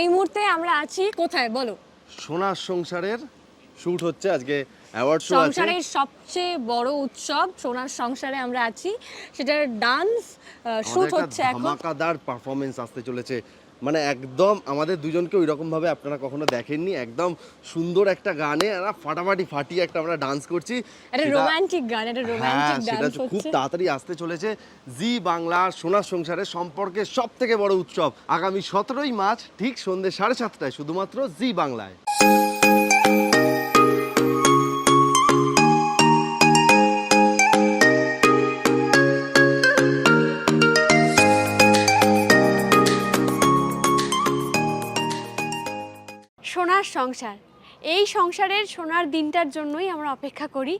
এই মুহূর্তে আমরা আছি কোথায়? বলো। সোনার সংসারের শুট হচ্ছে আজকে অ্যাওয়ার্ড শো আছে। সংসারের সবচেয়ে বড় উৎসব সোনার সংসারে আমরা আছি। সেটার ডান্স শুট হচ্ছে এখন। ধামাকাদার পারফরমেন্স আসতে চলেছে। মানে একদম আমাদের দুজনকে ওই রকম ভাবে আপনারা কখনো দেখেননি একদম সুন্দর একটা গানে আর ফাটাফাটি ফাটিয়ে একটা আমরা ডান্স করছি। রোমান্টিক গান এটা রোমান্টিক সেটা ডান্স খুব তাড়াতাড়ি আসতে চলেছে। জি বাংলার সোনার সংসারের সম্পর্কে সব থেকে বড় উৎসব। আগামী সতেরোই মার্চ ঠিক সন্ধ্যে সাড়ে সাতটায় শুধুমাত্র জি বাংলায়। সোনার সংসার। এই সংসারের সোনার দিনটার জন্যই আমরা অপেক্ষা করি।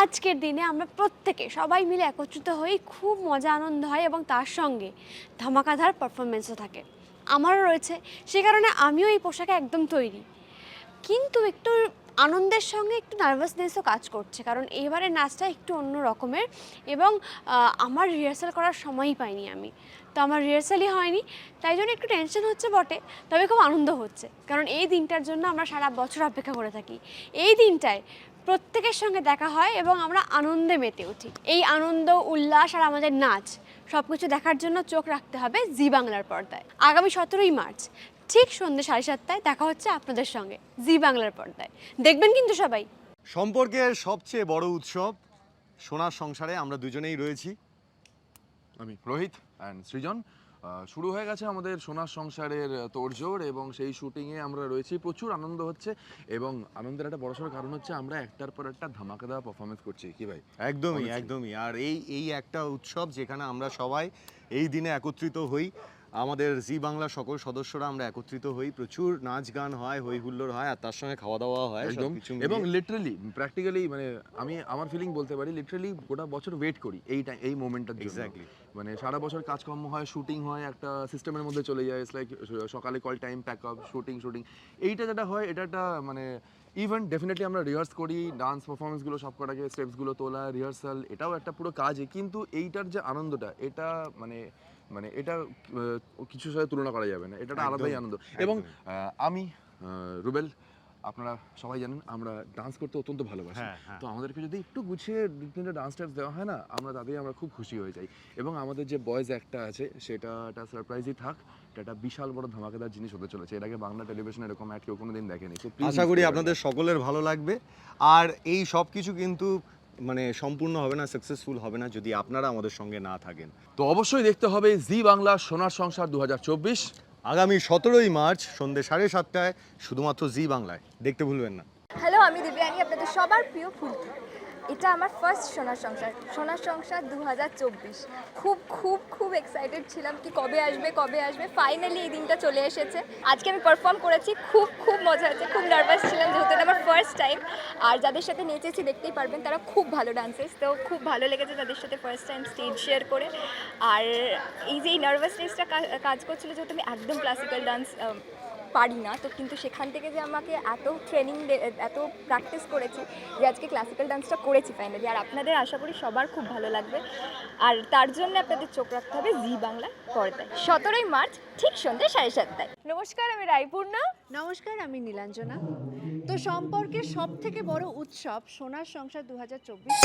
আজকের দিনে আমরা প্রত্যেকে সবাই মিলে একত্রিত হই খুব মজা, আনন্দ হয় এবং তার সঙ্গে ধামাকাধার পারফরমেন্সও থাকে। আমারও রয়েছে। সে কারণে আমিও এই পোশাকে একদম তৈরি। কিন্তু একটু আনন্দের সঙ্গে একটু নার্ভাসনেসও কাজ করছে। কারণ এবারের নাচটা একটু অন্য রকমের এবং আমার রিহার্সাল করার সময়ই পাইনি আমি। তো আমার রিহার্সালই হয়নি, তাই জন্য একটু টেনশন হচ্ছে বটে, তবে খুব আনন্দ হচ্ছে। কারণ এই দিনটার জন্য আমরা সারা বছর অপেক্ষা করে থাকি। এই দিনটায় প্রত্যেকের সঙ্গে দেখা হয় এবং আমরা আনন্দে মেতে উঠি। এই আনন্দ, উল্লাস আর আমাদের নাচ সব কিছু দেখার জন্য চোখ রাখতে হবে জি বাংলার পর্দায়। আগামী সতেরোই মার্চ, ঠিক সন্ধ্যে সাড়ে সাতটায় দেখা হচ্ছে আপনাদের সঙ্গে জি বাংলার পর্দায়। দেখবেন কিন্তু সবাই। সম্পর্কের সবচেয়ে বড় উৎসব সোনার সংসারে আমরা দুজনেই রয়েছি। আমি রোহিত অ্যান্ড সৃজন। শুরু হয়ে গেছে আমাদের সোনার সংসারের তোড়জোড় এবং সেই শুটিংয়ে আমরা রয়েছি। প্রচুর আনন্দ হচ্ছে এবং আনন্দের একটা বড়সড় কারণ হচ্ছে আমরা একটার পর একটা ধামাকা দেওয়া পারফরমেন্স করছি। কি ভাই? একদমই একদমই। আর এই এই একটা উৎসব যেখানে আমরা সবাই এই দিনে একত্রিত হই আমাদের জি বাংলা সকল সদস্যরা আমরা একত্রিত হই। প্রচুর নাচ গান হয় হই হুল্লোড় হয় আর তার সঙ্গে খাওয়া দাওয়া হয় একদম। এবং। লিটারালি প্র্যাকটিক্যালি মানে আমি আমার ফিলিং বলতে পারি লিটারালি গোটা বছর ওয়েট করি এই টাইম এই মোমেন্টটার জন্য। Exactly. মানে সারা বছর কাজকর্ম হয় শুটিং হয় একটা সিস্টেমের মধ্যে চলে যায়। লাইক সকালে call time pack up shooting shooting এইটা যেটা হয় এটা একটা মানে ইভেন ডেফিনেটলি আমরা রিহার্স করি ডান্স পারফরমেন্সগুলো সব কটাকে স্টেপসগুলো তোলা রিহার্সাল এটাও একটা পুরো কাজই। কিন্তু এইটার যে আনন্দটা এটা মানে মানে এটা কিছুর সাথে তুলনা করা যাবে না। এটা একটা আলাদাই আনন্দ। এবং আমি রুবেল আপনারা সবাই জানেন আমরা ডান্স করতে অত্যন্ত ভালোবাসি। হ্যাঁ, হ্যাঁ। তো আমাদেরকে যদি একটু গুছিয়ে দু তিনটা ডান্স স্টেপস দেওয়া হয় না আমরা তাতেই আমরা খুব খুশি হয়ে যাই। এবং আমাদের যে বয়েজ একটা আছে সেটা একটা সারপ্রাইজই থাক এটা একটা বিশাল বড় ধামাকাদার জিনিস হতে চলেছে। এর আগে বাংলা টেলিভিশনে এরকম অ্যাড কেউ কোনোদিন দেখেনি। আশা করি আপনাদের সকলের ভালো লাগবে। আর এই সব কিছু কিন্তু মানে সম্পূর্ণ হবে না সাকসেসফুল হবে না যদি আপনারা আমাদের সঙ্গে না থাকেন। তো অবশ্যই দেখতে হবে জি বাংলা সোনার সংসার দু হাজার চব্বিশ। আগামী সতেরোই মার্চ সন্ধ্যে সাড়ে সাতটায় শুধুমাত্র জি বাংলায়। দেখতে ভুলবেন না। হ্যালো আমি দিব্যাঙ্গি আপনাদের সবার প্রিয় ফুলকি। এটা আমার ফার্স্ট সোনার সংসার। সোনার সংসার দু হাজার চব্বিশ। খুব খুব খুব এক্সাইটেড ছিলাম কি কবে আসবে কবে আসবে। ফাইনালি এই দিনটা চলে এসেছে। আজকে আমি পারফর্ম করেছি, খুব খুব মজা হয়েছে। খুব নার্ভাস ছিলাম যেহেতু এটা আমার ফার্স্ট টাইম আর যাদের সাথে নেচেছি দেখতেই পারবেন, তারা খুব ভালো ডান্সেস তো খুব ভালো লেগেছে তাদের সাথে ফার্স্ট টাইম স্টেজ শেয়ার করে। আর এই যে এই নার্ভাসনেসটা কাজ করছিল যেহেতু আমি একদম ক্লাসিক্যাল ডান্স পারি না। তো কিন্তু সেখান থেকে যে আমাকে এত ট্রেনিং এত প্র্যাকটিস করেছি যে আজকে ক্লাসিক্যাল ডান্সটা করেছি ফাইনালি আর আপনাদের আশা করি সবার খুব ভালো লাগবে। আর তার জন্য আপনাদের চোখ রাখতে হবে জি বাংলা পর্দায়। সতেরোই মার্চ, ঠিক সন্ধ্যে সাড়ে সাতটায়। নমস্কার, আমি রায়পূর্ণা। নমস্কার, আমি নীলাঞ্জনা। তো সম্পর্কে সব থেকে বড় উৎসব সোনার সংসার দু হাজার চব্বিশ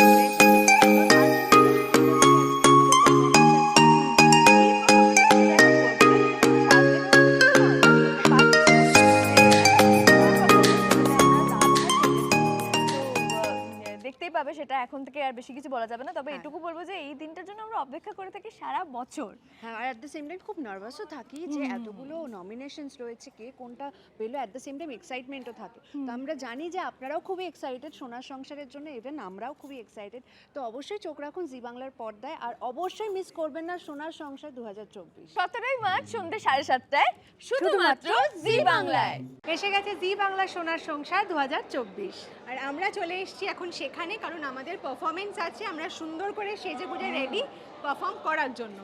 দেখতেই পাবে সেটা এখন থেকে আর বেশি কিছু বলা যাবে না। তবে হ্যাঁ। এটুকু বলব যে এই দিনটার জন্য আমরা অপেক্ষা করে থাকি সারা বছর। হ্যাঁ আর অ্যাট দ্য সেম টাইম খুব নার্ভাসও থাকি যে এতগুলো নমিনেশনস রয়েছে কে কোনটা পেল? অ্যাট দ্য সেম টাইম এক্সাইটমেন্টও থাকে। তো আমরা জানি যে আপনারাও খুবই এক্সাইটেড সোনার সংসারের জন্য ইভেন আমরাও খুবই এক্সাইটেড তো অবশ্যই চোখ রাখুন জি বাংলার পর্দায় আর অবশ্যই মিস করবেন না সোনার সংসার দু হাজার চব্বিশ। সতেরোই মার্চ সন্ধ্যে সাড়ে সাতটায় শুধুমাত্র জি বাংলায়। এসে গেছে জি বাংলা সোনার সংসার দু হাজার চব্বিশ। আর আমরা চলে এসেছি এখন সেখানে কারণ আমাদের পারফরমেন্স আছে আমরা সুন্দর করে সেজে গুজে রেডি পারফর্ম করার জন্য।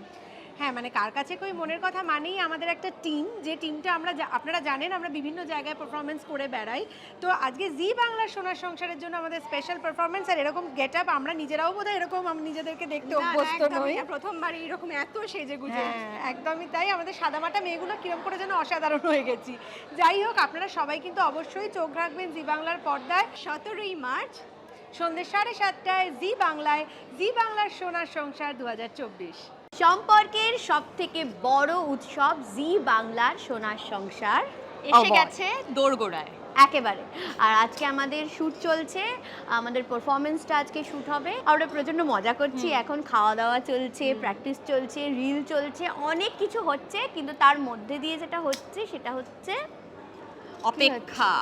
হ্যাঁ মানে কার কাছে কই মনের কথা মানেই আমাদের একটা টিম যে টিমটা আমরা আপনারা জানেন আমরা বিভিন্ন জায়গায় পারফরমেন্স করে বেড়াই। তো আজকে জি বাংলার সোনার সংসারের জন্য আমাদের স্পেশাল পারফরমেন্স আর এরকম গেট আপ আমরা নিজেরাও বোধহয় এরকম আমরা নিজেদেরকে দেখতে অভ্যস্ত নই। প্রথমবার এরকম এত সেজে গুজে। হ্যাঁ একদমই তাই। আমাদের সাদামাটা মেয়েগুলো কিরম করে যেন অসাধারণ হয়ে গেছি। যাই হোক আপনারা সবাই কিন্তু অবশ্যই চোখ রাখবেন জি বাংলার পর্দায়। সতেরোই মার্চ সন্ধ্যে সাড়ে সাতটায় জি বাংলায় জি বাংলার সোনার সংসার দুহাজার চব্বিশ। সম্পর্কের সব থেকে বড় উৎসব জি বাংলার সোনার সংসার এসে গেছে দোরগোড়ায়। একেবারে। আর আজকে আমাদের শ্যুট চলছে আমাদের পারফরমেন্সটা আজকে শ্যুট হবে। আমরা প্রচণ্ড মজা করছি এখন খাওয়া দাওয়া চলছে প্র্যাকটিস চলছে রিল চলছে অনেক কিছু হচ্ছে কিন্তু তার মধ্যে দিয়ে যেটা হচ্ছে সেটা হচ্ছে অপেক্ষা।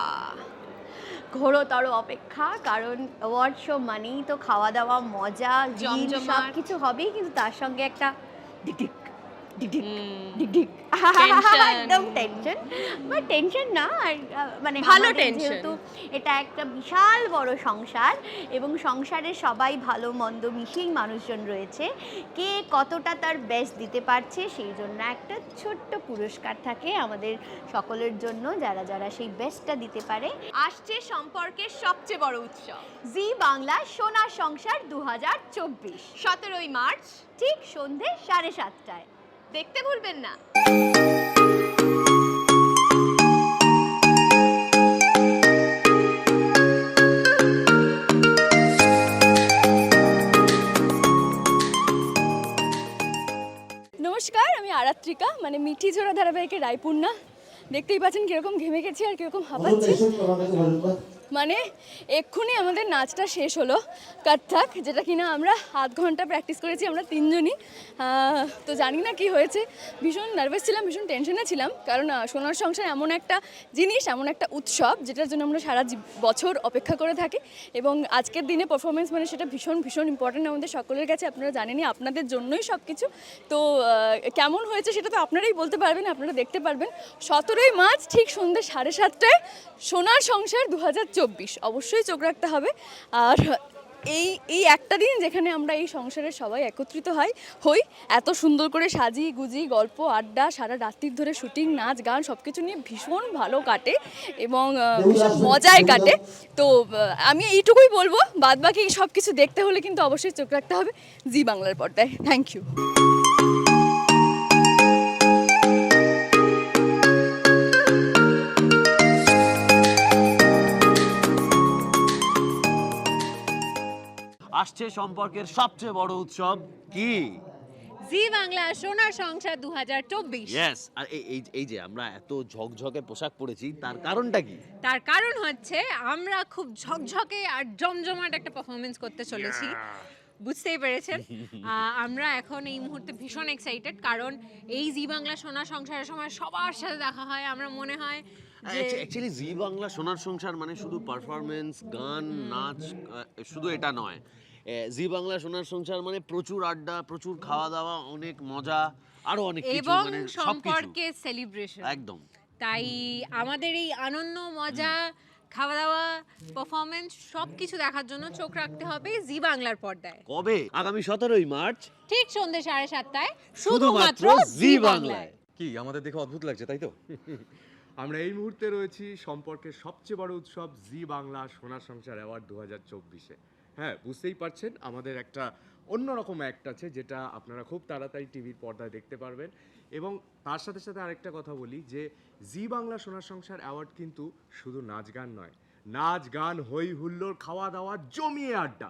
ঘোরতর অপেক্ষা কারণ অ্যাওয়ার্ড শো মানেই তো খাওয়া দাওয়া মজা সব কিছু হবেই কিন্তু তার সঙ্গে একটা ডিকডিক ডিকডিক ডিকডিক একদম টেনশন বা টেনশন না আর মানে ভালো আমাদের যেহেতু এটা একটা বিশাল বড় সংসার এবং সংসারে সবাই ভালো মন্দ মিশিয়েই মানুষজন রয়েছে। কে কতটা তার বেস্ট দিতে পারছে সেই জন্য একটা ছোট্ট পুরস্কার থাকে আমাদের সকলের জন্য যারা যারা সেই বেস্টটা দিতে পারে। আসছে সম্পর্কের সবচেয়ে বড় উৎসব। জি বাংলা সোনার সংসার দু হাজার চব্বিশ। সতেরোই মার্চ। ঠিক সন্ধে সাড়ে সাতটায়। দেখতে ভুলবেন না। নমস্কার, আমি আরাত্রিকা মানে মিঠি ঝোড়া ধারাবাহিকের রায়পূর্ণা। দেখতেই পাচ্ছেন কীরকম ঘেমে গেছি আর কীরকম হাঁপাচ্ছি। মানে এক্ষুনি আমাদের নাচটা শেষ হলো। কত্থক যেটা কিনা আমরা আধ ঘণ্টা প্র্যাকটিস করেছি আমরা তিনজনই। তো জানি না কি হয়েছে। ভীষণ নার্ভাস ছিলাম, ভীষণ টেনশনে ছিলাম। কারণ সোনার সংসার এমন একটা জিনিস, এমন একটা উৎসব, যেটার জন্য আমরা সারা বছর অপেক্ষা করে থাকি। এবং আজকের দিনে পারফরমেন্স মানে সেটা ভীষণ ভীষণ ইম্পর্ট্যান্ট আমাদের সকলের কাছে। আপনারা জানেনই, আপনাদের জন্যই সব কিছু তো কেমন হয়েছে সেটা তো আপনারাই বলতে পারবেন, আপনারা দেখতে পারবেন। সতেরোই মার্চ ঠিক সন্ধ্যে সাড়ে সাতটায় সোনার সংসার দু অবশ্যই চোখ রাখতে হবে। আর এই এই একটা দিন যেখানে আমরা এই সংসারের সবাই একত্রিত হয় হই এত সুন্দর করে সাজি গুজি গল্প আড্ডা সারা রাত্রির ধরে শুটিং নাচ গান সব কিছু নিয়ে ভীষণ ভালো কাটে এবং ভীষণ মজায় কাটে। তো আমি এইটুকুই বলব বাদ বাকি সব কিছু দেখতে হলে কিন্তু অবশ্যই চোখ রাখতে হবে। জি বাংলার পর্দায়। থ্যাংক ইউ আসছে সম্পর্কের সবচেয়ে বড় উৎসব কি? জি বাংলা সোনার সংসার দু হাজার চব্বিশ। ইয়েস আর এই এই যে আমরা এত ঝকঝকে পোশাক পরেছি তার কারণটা কি? তার কারণ হচ্ছে আমরা খুব ঝকঝকে আর জমজমাট একটা পারফরমেন্স করতে চলেছি। বুঝতেই পেরেছেন? আমরা এখন এই মুহূর্তে ভীষণ এক্সাইটেড কারণ এই জি বাংলা সোনা সংসারের সময় সবার সাথে দেখা হয় আমরা মনে হয় অ্যাকচুয়ালি জি বাংলা সোনার সংসার মানে শুধু পারফরমেন্স গান নাচ শুধু এটা নয়। জি বাংলা সোনার সংসার মানে প্রচুর আড্ডা প্রচুর খাওয়া দাওয়া অনেক মজা আরও অনেক কিছু এবং মানে সম্পর্কে সেলিব্রেশন একদম। তাই আমাদের এই আনন্দ মজা খাওয়া দাওয়া পারফরমেন্স সব কিছু দেখার জন্য চোখ রাখতে হবে জি বাংলার পর্দায়। কবে? আগামী সতেরোই মার্চ। ঠিক সন্ধ্যে সাড়ে সাতটায়। শুধুমাত্র জি বাংলায়। কি আমাদের দেখে অদ্ভুত লাগছে তাই তো? আমরা এই মুহূর্তে রয়েছি সম্পর্কের সবচেয়ে বড় উৎসব জি বাংলা সোনার সংসার অ্যাওয়ার্ড দু হাজার চব্বিশে। হ্যাঁ বুঝতেই পারছেন। আমাদের একটা অন্যরকম অ্যাক্ট আছে যেটা আপনারা খুব তাড়াতাড়ি টিভির পর্দায় দেখতে পারবেন। এবং তার সাথে সাথে আরেকটা কথা বলি যে জি বাংলা সোনার সংসার অ্যাওয়ার্ড কিন্তু শুধু নাচ গান নয়। নাচ গান হই হুল্লোড় খাওয়া দাওয়া জমিয়ে আড্ডা।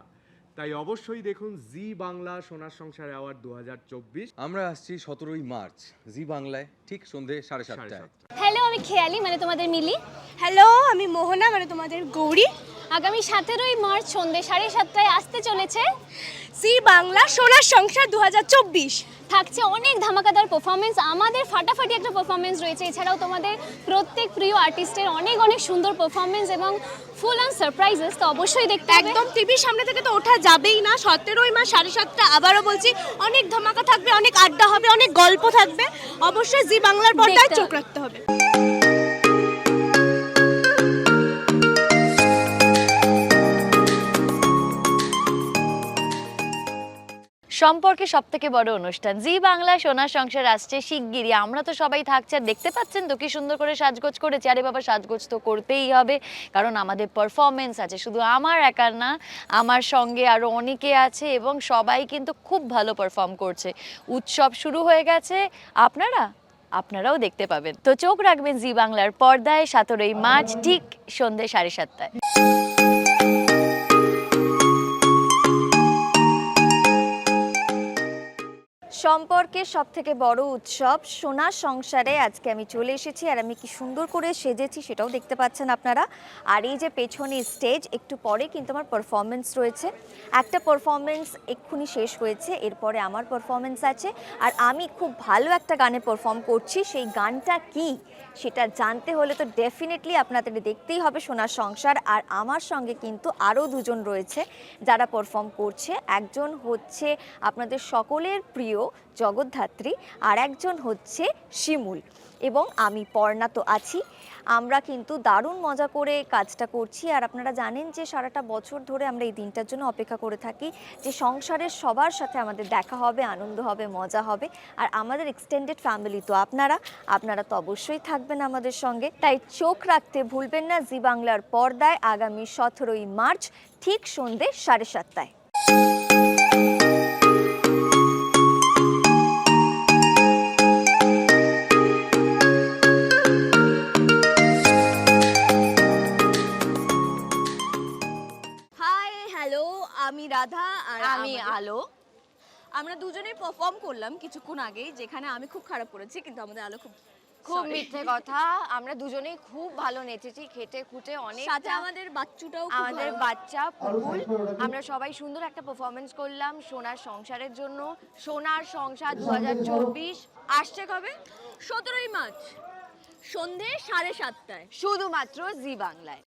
তাই অবশ্যই দেখুন জি বাংলা সোনার সংসার অ্যাওয়ার্ড দু হাজার চব্বিশ। আমরা আসছি সতেরোই মার্চ জি বাংলায় ঠিক সন্ধে সাড়ে সাতটায়। হ্যালো আমি খেয়ালি মানে তোমাদের মিলি। হ্যালো আমি মোহনা মানে তোমাদের গৌরী। আগামী সতেরোই মার্চ সন্ধ্যে সাড়ে সাতটায় আসতে চলেছে সি বাংলা সোনার সংসার দু হাজার চব্বিশ। থাকছে অনেক ধামাকাদার পারফরমেন্স আমাদের ফাটাফাটি একটা পারফরমেন্স রয়েছে। এছাড়াও তোমাদের প্রত্যেক প্রিয় আর্টিস্টের অনেক অনেক সুন্দর পারফরমেন্স এবং ফুল অন সারপ্রাইজেস তো অবশ্যই দেখতে একদম টিভির সামনে থেকে তো ওঠা যাবেই না। সতেরোই মাস সাড়ে সাতটা আবারও বলছি অনেক ধামাকা থাকবে অনেক আড্ডা হবে অনেক গল্প থাকবে। অবশ্যই জি বাংলার পর্দায় চোখ রাখতে হবে। সম্পর্কে সব থেকে বড় অনুষ্ঠান। জি বাংলা সোনার সংসার আসছে শিগগিরই। আমরা তো সবাই থাকছি আর দেখতে পাচ্ছেন তো কি সুন্দর করে সাজগোজ করেছি। আরে বাবা, সাজগোজ তো করতেই হবে। কারণ আমাদের পারফরমেন্স আছে। শুধু আমার একার না, আমার সঙ্গে আরও অনেকে আছে এবং সবাই কিন্তু খুব ভালো পারফর্ম করছে। উৎসব শুরু হয়ে গেছে। আপনারা? আপনারাও দেখতে পাবেন। তো চোখ রাখবেন জি বাংলার পর্দায়, সতেরোই মার্চ, ঠিক সন্ধ্যে সাড়ে সাতটায়। সম্পর্কের সব থেকে বড় উৎসব সোনার সংসারে আজকে আমি চলে এসেছি আর আমি কি সুন্দর করে সেজেছি সেটাও দেখতে পাচ্ছেন আপনারা। আর এই যে পেছনে স্টেজ একটু পরে কিন্তু আমার পারফরমেন্স রয়েছে। একটা পারফরমেন্স এক্ষুনি শেষ হয়েছে, এরপরে আমার পারফরমেন্স আছে। আর আমি খুব ভালো একটা গানে পারফর্ম করছি, সেই গানটা কি সেটা জানতে হলে তো ডেফিনেটলি আপনাদের দেখতেই হবে সোনার সংসার। আর আমার সঙ্গে কিন্তু আরও দুজন রয়েছে যারা পারফর্ম করছে। একজন হচ্ছে আপনাদের সকলের প্রিয় জগদ্ধাত্রী আর একজন হচ্ছে শিমুল। এবং আমি পর্ণা তো আছি। আমরা কিন্তু দারুণ মজা করে কাজটা করছি। আর আপনারা জানেন যে সারাটা বছর ধরে আমরা এই দিনটার জন্য অপেক্ষা করে থাকি যে সংসারের সবার সাথে আমাদের দেখা হবে, আনন্দ হবে, মজা হবে। আর আমাদের এক্সটেন্ডেড ফ্যামিলি তো আপনারা। আপনারা তো অবশ্যই থাকবেন আমাদের সঙ্গে। তাই চোখ রাখতে ভুলবেন না, জি বাংলার পর্দায় আগামী সতেরোই মার্চ, ঠিক সন্ধে সাড়ে সাতটায়। রাধা আর আমি আলো। আমরা দুজনেই পারফর্ম করলাম কিছুক্ষণ আগেই যেখানে আমি খুব খারাপ করেছি কিন্তু আমাদের আলো খুব খুব মিথ্যে কথা। আমরা দুজনেই খুব ভালো নেচেছি খেটে খুঁটে অনেক সাথে আমাদের বাচ্চুটাও আমাদের বাচ্চা পুপুল আমরা সবাই সুন্দর একটা পারফরমেন্স করলাম সোনার সংসারের জন্য। সোনার সংসার দু হাজার চব্বিশ আসছে কবে? সতেরোই মার্চ সন্ধে সাড়ে সাতটায়। শুধুমাত্র জি বাংলায়।